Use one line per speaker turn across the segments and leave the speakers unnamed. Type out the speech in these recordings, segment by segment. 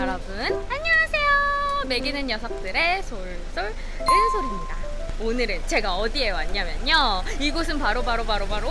여러분 안녕하세요. 매기는 녀석들의 솔솔 은솔입니다. 오늘은 제가 어디에 왔냐면요. 이곳은 바로 바로 바로 바로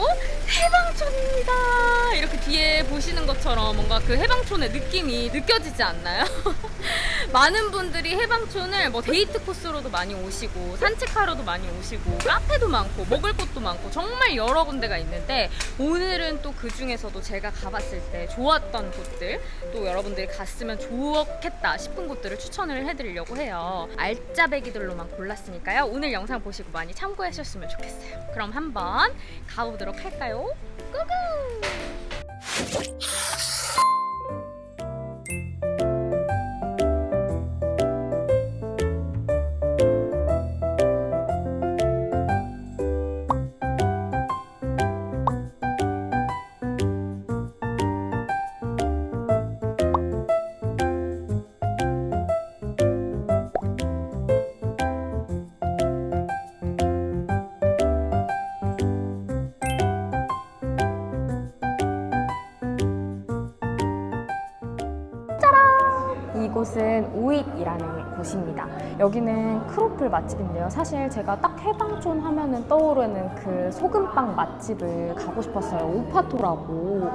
해방촌입니다. 이렇게 뒤에 보시는 것처럼 뭔가 그 해방촌의 느낌이 느껴지지 않나요? 많은 분들이 해방촌을 뭐 데이트 코스로도 많이 오시고 산책하러도 많이 오시고 카페도 많고 먹을 곳도 많고 정말 여러 군데가 있는데 오늘은 또 그 중에서도 제가 가봤을 때 좋았던 곳들 또 여러분들이 갔으면 좋겠다 싶은 곳들을 추천을 해드리려고 해요. 알짜배기들로만 골랐으니까요. 오늘 영상 보시고 많이 참고하셨으면 좋겠어요. 그럼 한번 가보도록 할까요? 고고! 이곳은 오잇이라는 곳입니다. 여기는 크로플 맛집인데요. 사실 제가 딱 해방촌 하면은 떠오르는 그 소금빵 맛집을 가고 싶었어요. 오파토라고.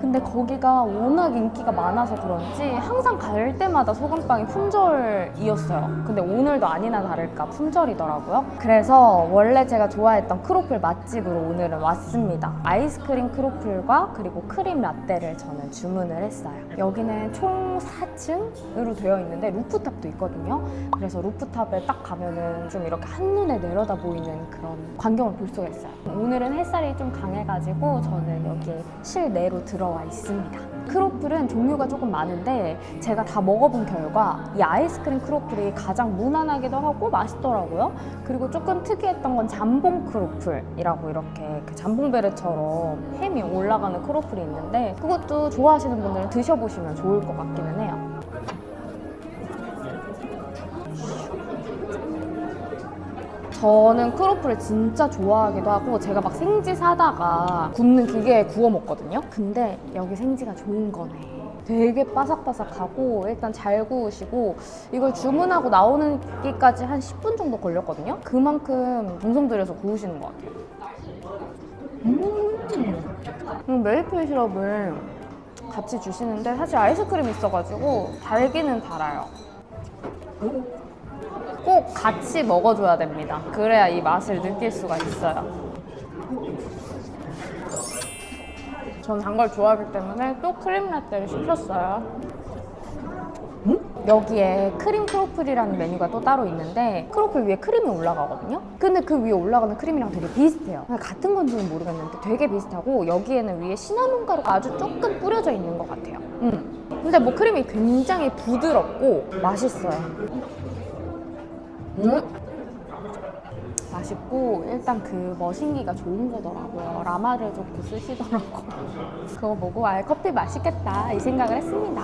근데 거기가 워낙 인기가 많아서 그런지 항상 갈 때마다 소금빵이 품절이었어요. 근데 오늘도 아니나 다를까 품절이더라고요. 그래서 원래 제가 좋아했던 크로플 맛집으로 오늘은 왔습니다. 아이스크림 크로플과 그리고 크림 라떼를 저는 주문을 했어요. 여기는 총 4층으로 되어 있는데 루프탑도 있거든요. 그래서 루프탑에 딱 가면은 좀 이렇게 한눈에 내려다 보이는 그런 광경을 볼 수가 있어요. 오늘은 햇살이 좀 강해가지고 저는 여기에 실내로 들어와 있습니다. 크로플은 종류가 조금 많은데 제가 다 먹어본 결과 이 아이스크림 크로플이 가장 무난하기도 하고 맛있더라고요. 그리고 조금 특이했던 건 잠봉 크로플이라고 이렇게 그 잠봉베르처럼 햄이 올라가는 크로플이 있는데 그것도 좋아하시는 분들은 드셔보시면 좋을 것 같기는 해요. 저는 크로플을 진짜 좋아하기도 하고 제가 막 생지 사다가 굽는 기계에 구워 먹거든요. 근데 여기 생지가 좋은 거네. 되게 바삭바삭하고 일단 잘 구우시고 이걸 주문하고 나오는 기까지 한 10분 정도 걸렸거든요. 그만큼 정성 들여서 구우시는 것 같아요. 음, 음 메이플 시럽을 같이 주시는데 사실 아이스크림이 있어가지고 달기는 달아요. 꼭 같이 먹어줘야 됩니다. 그래야 이 맛을 느낄 수가 있어요. 전 단 걸 좋아하기 때문에 또 크림 라떼를 시켰어요. 여기에 크림 크로플이라는 메뉴가 또 따로 있는데 크로플 위에 크림이 올라가거든요. 근데 그 위에 올라가는 크림이랑 되게 비슷해요. 같은 건지는 모르겠는데 되게 비슷하고 여기에는 위에 시나몬 가루가 아주 조금 뿌려져 있는 것 같아요. 음. 근데 뭐 크림이 굉장히 부드럽고 맛있어요. 음? 맛있고 일단 그 머신기가 좋은 거더라고요. 라마를 좋고 쓰시더라고. 그거 보고 아 커피 맛있겠다 이 생각을 했습니다.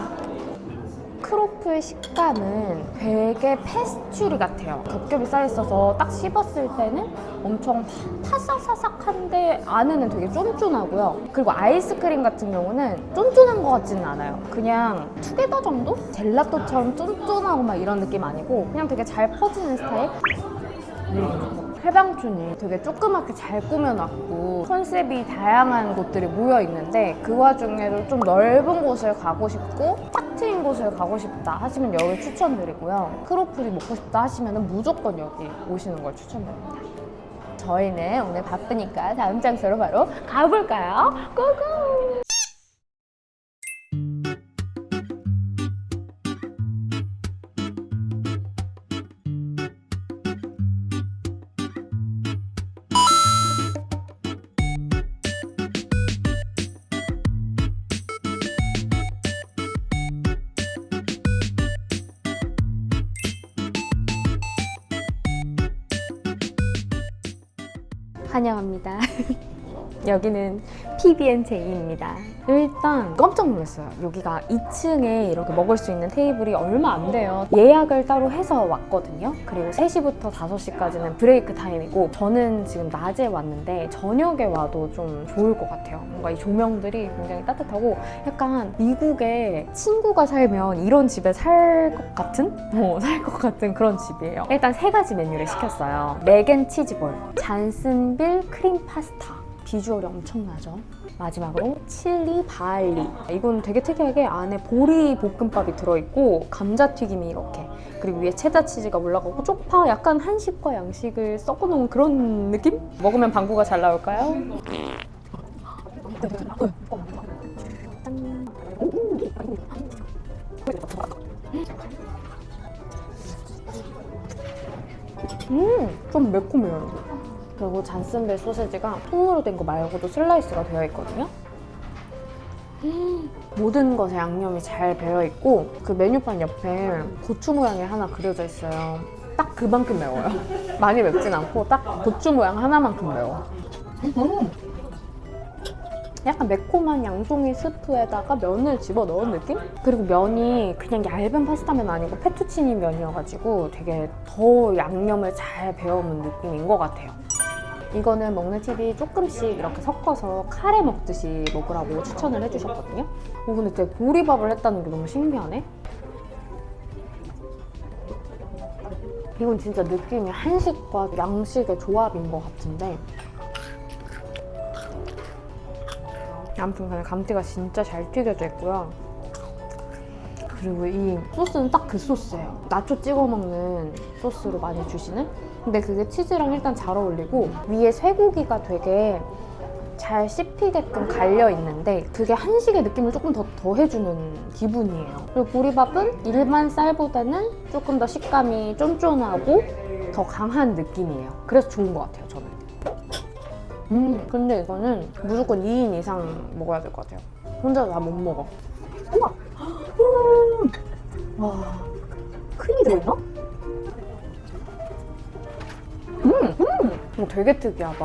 크로플 식감은 되게 페스츄리 같아요. 겹겹이 쌓여 있어서 딱 씹었을 때는 엄청 파사사삭한데 안에는 되게 쫀쫀하고요. 그리고 아이스크림 같은 경우는 쫀쫀한 것 같지는 않아요. 그냥 투게더 정도? 젤라또처럼 쫀쫀하고 막 이런 느낌 아니고 그냥 되게 잘 퍼지는 스타일? 음, 해방촌이 되게 조그맣게 잘 꾸며놨고 컨셉이 다양한 곳들이 모여 있는데 그 와중에도 좀 넓은 곳을 가고 싶고 탁 트인 곳을 가고 싶다 하시면 여기 추천드리고요. 크로플이 먹고 싶다 하시면 무조건 여기 오시는 걸 추천드립니다. 저희는 오늘 바쁘니까 다음 장소로 바로 가볼까요? 고고! 환영합니다. 여기는 PB&J입니다. 일단 깜짝 놀랐어요. 여기가 2층에 이렇게 먹을 수 있는 테이블이 얼마 안 돼요. 예약을 따로 해서 왔거든요. 그리고 3시부터 5시까지는 브레이크 타임이고 저는 지금 낮에 왔는데 저녁에 와도 좀 좋을 것 같아요. 뭔가 이 조명들이 굉장히 따뜻하고 약간 미국에 친구가 살면 이런 집에 살 것 같은? 어, 살것 같은 그런 집이에요. 일단 세 가지 메뉴를 시켰어요. 맥앤치즈볼, 잔슨빌 크림 파스타. 비주얼이 엄청나죠? 마지막으로 칠리 바알리. 이건 되게 특이하게 안에 보리 볶음밥이 들어있고 감자튀김이 이렇게 그리고 위에 체다 치즈가 올라가고 쪽파 약간 한식과 양식을 섞어놓은 그런 느낌? 먹으면 방구가 잘 나올까요? 음, 좀 매콤해요. 그리고 잔슨벨 소세지가 통으로 된 거 말고도 슬라이스가 되어 있거든요. 음, 모든 것에 양념이 잘 배어 있고 그 메뉴판 옆에 고추 모양이 하나 그려져 있어요. 딱 그만큼 매워요. 많이 맵진 않고 딱 고추 모양 하나만큼 매워. 음. 약간 매콤한 양송이 스프에다가 면을 집어 넣은 느낌? 그리고 면이 그냥 얇은 파스타면 아니고 페투치니 면이어가지고 되게 더 양념을 잘 배워놓은 느낌인 것 같아요. 이거는 먹는 팁이 조금씩 이렇게 섞어서 카레 먹듯이 먹으라고 추천을 해주셨거든요. 오, 근데 되게 보리밥을 했다는 게 너무 신기하네. 이건 진짜 느낌이 한식과 양식의 조합인 것 같은데 아무튼 간에 감튀가 진짜 잘 튀겨져 있고요. 그리고 이 소스는 딱 그 소스예요. 나초 찍어 먹는 소스로 많이 주시는? 근데 그게 치즈랑 일단 잘 어울리고 위에 쇠고기가 되게 잘 씹히게끔 갈려 있는데 그게 한식의 느낌을 조금 더 더해주는 기분이에요. 그리고 보리밥은 일반 쌀보다는 조금 더 식감이 쫀쫀하고 더 강한 느낌이에요. 그래서 좋은 것 같아요, 저는. 음, 근데 이거는 무조건 2인 이상 먹어야 될 것 같아요. 혼자 다 못 먹어. 음! 와, 크림이 들어있나? 음, 음! 되게 특이하다.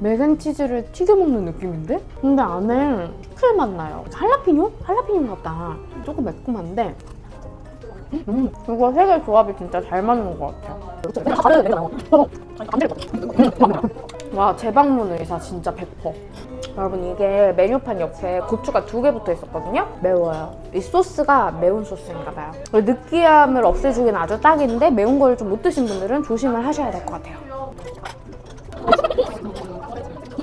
맥앤치즈를 튀겨 먹는 느낌인데? 근데 안에 피클 맛 나요. 할라피뇨? 할라피뇨 같다. 조금 매콤한데 음, 이거 세 개 조합이 진짜 잘 맞는 것 같아요. 와, 재방문 의사 진짜 100%. 여러분 이게 메뉴판 옆에 고추가 두 개 붙어 있었거든요. 매워요. 이 소스가 매운 소스인가 봐요. 느끼함을 없애주긴 아주 딱인데 매운 걸 좀 못 드신 분들은 조심을 하셔야 될 것 같아요.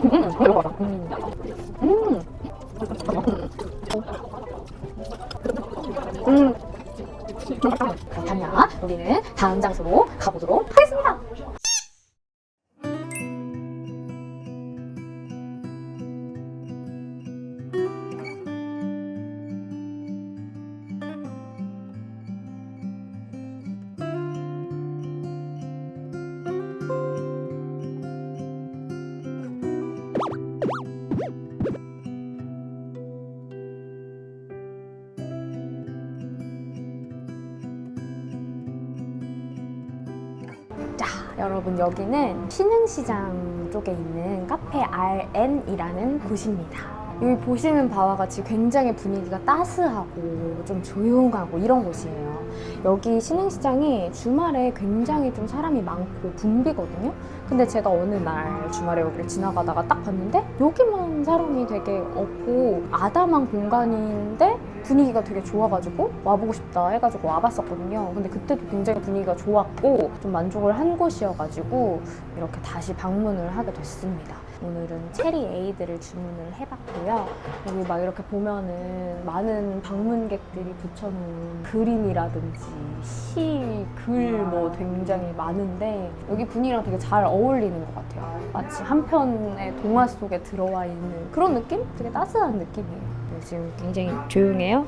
음, 음. 음. 그렇다면 우리는 다음 장소로 가보도록 하겠습니다. 여러분 여기는 신흥시장 쪽에 있는 카페 RN이라는 곳입니다. 여기 보시는 바와 같이 굉장히 분위기가 따스하고 좀 조용하고 이런 곳이에요. 여기 신흥시장이 주말에 굉장히 좀 사람이 많고 붐비거든요. 근데 제가 어느 날 주말에 여기를 지나가다가 딱 봤는데 여기만 사람이 되게 없고 아담한 공간인데 분위기가 되게 좋아가지고 와보고 싶다 해가지고 와봤었거든요. 근데 그때도 굉장히 분위기가 좋았고 좀 만족을 한 곳이어가지고 이렇게 다시 방문을 하게 됐습니다. 오늘은 체리 에이드를 주문을 해봤고요. 여기 막 이렇게 보면은 많은 방문객들이 붙여놓은 그림이라든지 시, 글 뭐 굉장히 많은데 여기 분위기랑 되게 잘 어울리는 것 같아요. 마치 한 편의 동화 속에 들어와 있는 그런 느낌? 되게 따스한 느낌이에요. 네, 지금 굉장히 조용해요.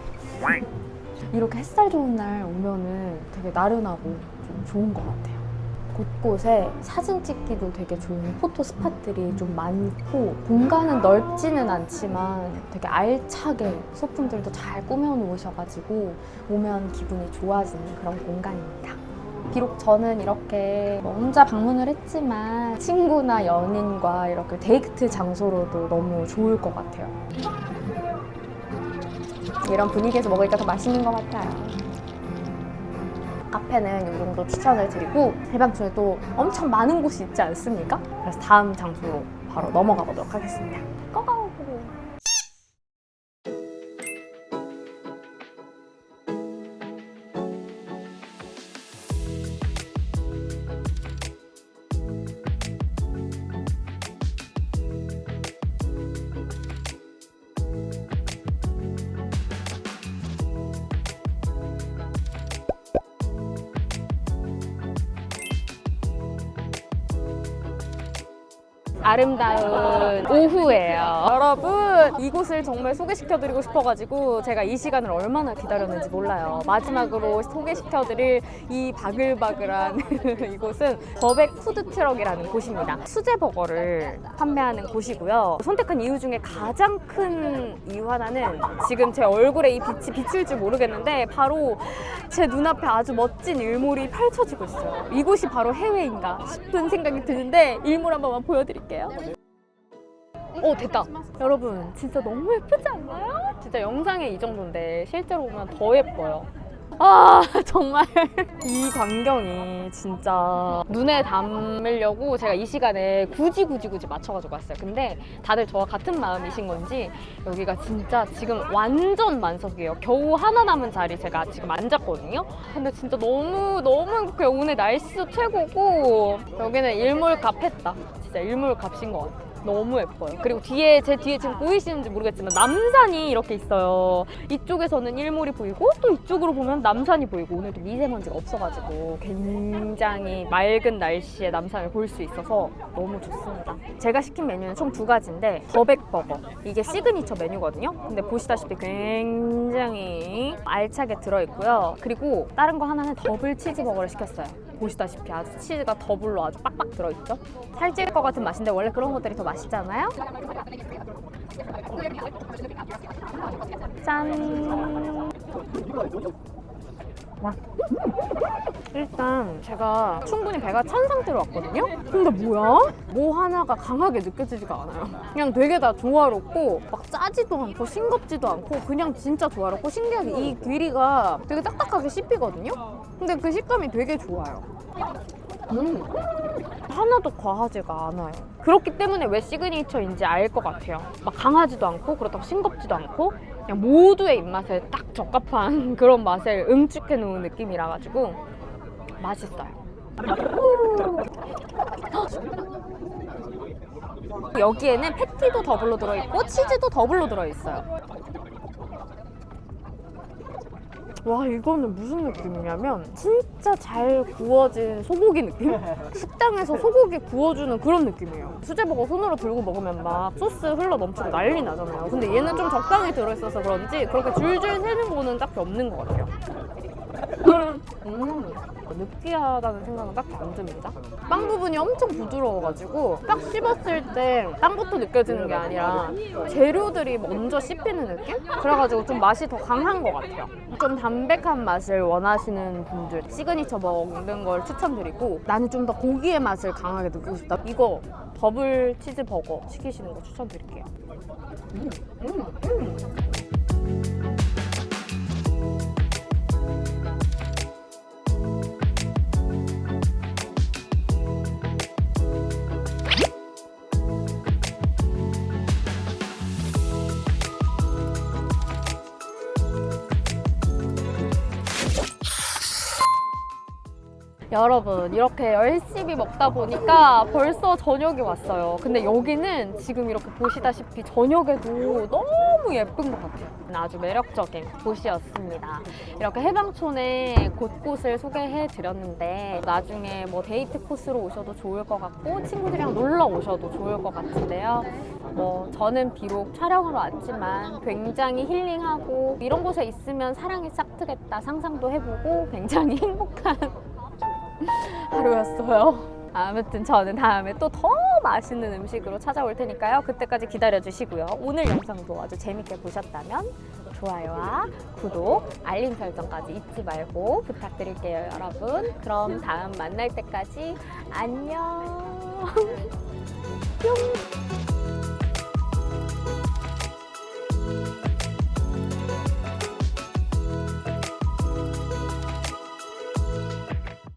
이렇게 햇살 좋은 날 오면은 되게 나른하고 좀 좋은 것 같아요. 곳곳에 사진 찍기도 되게 좋은 포토 스팟들이 좀 많고 공간은 넓지는 않지만 되게 알차게 소품들도 잘 꾸며 놓으셔가지고 오면 기분이 좋아지는 그런 공간입니다. 비록 저는 이렇게 뭐 혼자 방문을 했지만 친구나 연인과 이렇게 데이트 장소로도 너무 좋을 것 같아요. 이런 분위기에서 먹으니까 더 맛있는 것 같아요. 카페는 이 정도 추천을 드리고 해방촌에 또 엄청 많은 곳이 있지 않습니까? 그래서 다음 장소로 바로 넘어가 보도록 하겠습니다. 고고! 아름다운 오후예요. 여러분, 이곳을 정말 소개시켜드리고 싶어가지고 제가 이 시간을 얼마나 기다렸는지 몰라요. 마지막으로 소개시켜드릴 이 바글바글한 이곳은 버백 푸드트럭이라는 곳입니다. 수제버거를 판매하는 곳이고요. 선택한 이유 중에 가장 큰 이유 하나는 지금 제 얼굴에 이 빛이 비출지 모르겠는데 바로 제 눈앞에 아주 멋진 일몰이 펼쳐지고 있어요. 이곳이 바로 해외인가 싶은 생각이 드는데 일몰 한 번만 보여드릴게요. 오 됐다. 여러분 진짜 너무 예쁘지 않나요? 진짜 영상에 이 정도인데 실제로 보면 더 예뻐요. 아 정말 이 광경이 진짜 눈에 담으려고 제가 이 시간에 굳이 굳이 굳이 맞춰가지고 왔어요. 근데 다들 저와 같은 마음이신 건지 여기가 진짜 지금 완전 만석이에요. 겨우 하나 남은 자리 제가 지금 앉았거든요. 근데 진짜 너무 너무 행복해요. 오늘 날씨도 최고고 여기는 일몰 값 했다. 진짜 일몰 값인 것 같아요. 너무 예뻐요. 그리고 뒤에 제 뒤에 지금 보이시는지 모르겠지만 남산이 이렇게 있어요. 이쪽에서는 일몰이 보이고 또 이쪽으로 보면 남산이 보이고 오늘도 미세먼지가 없어가지고 굉장히 맑은 날씨에 남산을 볼 수 있어서 너무 좋습니다. 제가 시킨 메뉴는 총 두 가지인데 더백버거 이게 시그니처 메뉴거든요. 근데 보시다시피 굉장히 알차게 들어있고요. 그리고 다른 거 하나는 더블 치즈버거를 시켰어요. 보시다시피 아주 치즈가 더블로 아주 빡빡 들어있죠. 살찔 것 같은 맛인데 원래 그런 것들이 더 맛있잖아요. 짠. 와. 일단 제가 충분히 배가 찬 상태로 왔거든요. 근데 뭐야? 뭐 하나가 강하게 느껴지지가 않아요. 그냥 되게 다 조화롭고 막 짜지도 않고 싱겁지도 않고 그냥 진짜 조화롭고 신기하게 이 귀리가 되게 딱딱하게 씹히거든요. 근데 그 식감이 되게 좋아요. 음. 하나도 과하지가 않아요. 그렇기 때문에 왜 시그니처인지 알 것 같아요. 막 강하지도 않고 그렇다고 싱겁지도 않고 그냥 모두의 입맛에 딱 적합한 그런 맛을 응축해 놓은 느낌이라 가지고 맛있어요. 여기에는 패티도 더블로 들어있고 치즈도 더블로 들어있어요. 와 이거는 무슨 느낌이냐면 진짜 잘 구워진 소고기 느낌? 식당에서 소고기 구워주는 그런 느낌이에요 수제버거 손으로 들고 먹으면 막 소스 흘러 넘치고 난리 나잖아요 근데 얘는 좀 적당히 들어있어서 그런지 그렇게 줄줄 새는 거는 딱히 없는 것 같아요 음, 느끼하다는 생각은 딱히 안 듭니다. 빵 부분이 엄청 부드러워가지고 딱 씹었을 때 빵부터 느껴지는 게 아니라 재료들이 먼저 씹히는 느낌? 그래가지고 좀 맛이 더 강한 것 같아요. 좀 담 백한 맛을 원하시는 분들 시그니처 먹는 걸 추천드리고 나는 좀 더 고기의 맛을 강하게 느끼고 싶다. 이거 더블 치즈 버거 시키시는 거 추천드릴게요. 음, 음, 음. 여러분 이렇게 열심히 먹다 보니까 벌써 저녁이 왔어요. 근데 여기는 지금 이렇게 보시다시피 저녁에도 너무 예쁜 것 같아요. 아주 매력적인 곳이었습니다. 이렇게 해방촌의 곳곳을 소개해 드렸는데 나중에 뭐 데이트 코스로 오셔도 좋을 것 같고 친구들이랑 놀러 오셔도 좋을 것 같은데요. 뭐 저는 비록 촬영으로 왔지만 굉장히 힐링하고 이런 곳에 있으면 사랑이 싹 트겠다 상상도 해보고 굉장히 행복한 하루였어요. 아무튼 저는 다음에 또 더 맛있는 음식으로 찾아올 테니까요. 그때까지 기다려 주시고요. 오늘 영상도 아주 재밌게 보셨다면 좋아요와 구독, 알림 설정까지 잊지 말고 부탁드릴게요, 여러분. 그럼 다음 만날 때까지 안녕.